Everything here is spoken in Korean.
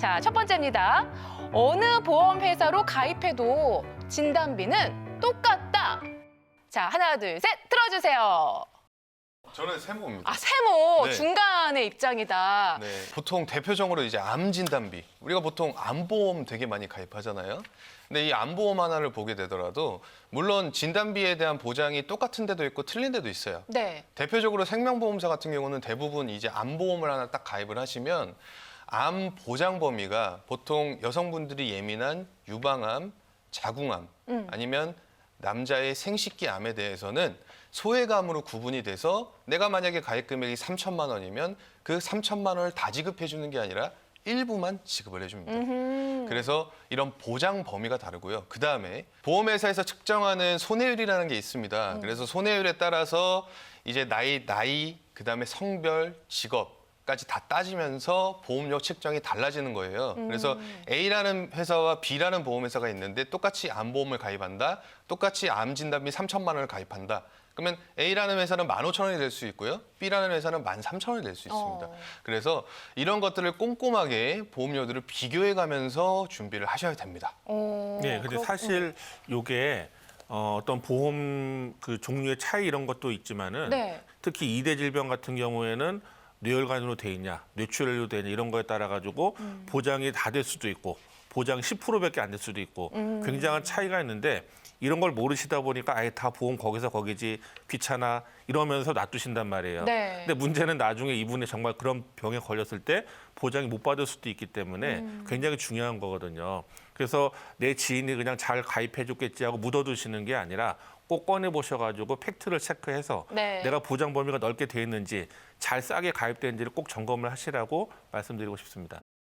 자, 첫 번째입니다. 어느 보험회사로 가입해도 진단비는 똑같다. 자, 하나, 둘, 셋, 들어주세요. 저는 세모입니다. 아, 세모 네. 중간의 입장이다. 네, 보통 대표적으로 이제 암 진단비. 우리가 보통 암보험 되게 많이 가입하잖아요. 근데 이 암보험 하나를 보게 되더라도 물론 진단비에 대한 보장이 똑같은 데도 있고 틀린 데도 있어요. 네. 대표적으로 생명보험사 같은 경우는 대부분 이제 암보험을 하나 딱 가입을 하시면 암 보장 범위가 보통 여성분들이 예민한 유방암, 자궁암 음. 아니면 남자의 생식기 암에 대해서는 소외감으로 구분이 돼서 내가 만약에 가입 금액이 3천만 원이면 그 3천만 원을 다 지급해 주는 게 아니라 일부만 지급을 해줍니다. 음흠. 그래서 이런 보장 범위가 다르고요. 그 다음에 보험회사에서 측정하는 손해율이라는 게 있습니다. 그래서 손해율에 따라서 이제 나이, 나이, 그 다음에 성별, 직업 까지 다 따지면서 보험료 측정이 달라지는 거예요. 그래서 A라는 회사와 B라는 보험회사가 있는데 똑같이 암보험을 가입한다. 똑같이 암 진단 비 3천만 원을 가입한다. 그러면 A라는 회사는 15,000원이 될 수 있고요. B라는 회사는 13,000원이 될 수 있습니다. 어. 그래서 이런 것들을 꼼꼼하게 보험료들을 비교해 가면서 준비를 하셔야 됩니다. 어, 네, 근데 그렇군요. 사실 요게 어, 어떤 보험 그 종류의 차이 이런 것도 있지만은 네. 특히 이대 질병 같은 경우에는 뇌혈관으로 돼 있냐, 뇌출혈로 돼 있냐 이런 거에 따라 가지고 음. 보장이 다 될 수도 있고 보장 10%밖에 안 될 수도 있고 음. 굉장한 차이가 있는데 이런 걸 모르시다 보니까 아예 다 보험 거기서 거기지 귀찮아 이러면서 놔두신단 말이에요. 네. 근데 문제는 나중에 이분이 정말 그런 병에 걸렸을 때 보장이 못 받을 수도 있기 때문에 음. 굉장히 중요한 거거든요. 그래서 내 지인이 그냥 잘 가입해 줬겠지 하고 묻어두시는 게 아니라 꼭 꺼내 보셔가지고 팩트를 체크해서 네. 내가 보장 범위가 넓게 돼 있는지 잘 싸게 가입되는지를 꼭 점검을 하시라고 말씀드리고 싶습니다.